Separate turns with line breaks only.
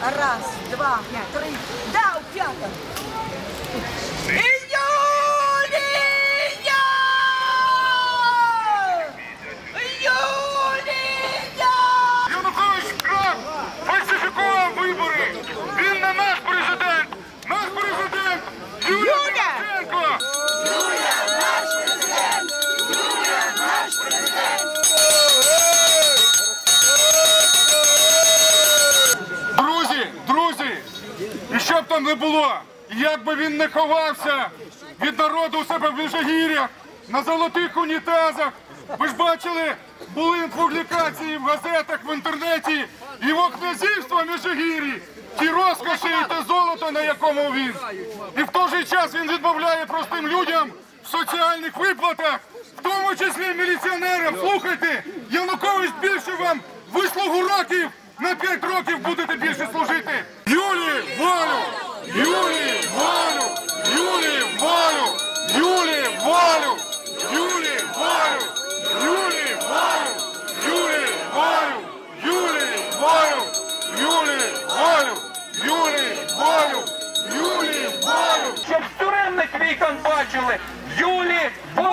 Раз, два, пять, три. Да, у п'ятого,
і що б там не було, як би він не ховався від народу у себе в Міжгір'ях, на золотих унітазах. Ви ж бачили, були публікації в газетах, в інтернеті, його князівство Міжгір'ї, ті розкоші і те золото, на якому він. І в той же час він відмовляє простим людям в соціальних виплатах, в тому числі міліціонерам. Слухайте, Янукович більше вам вислугу років на 5 років будете волю! Юлі волю! Юлі волю! Юлі волю! Юлі волю! Юлі волю! Юлі волю! Юлі волю! Юлі волю! Юлі волю! Юлі волю!
Щоб з вікон бачили! Юлі волю!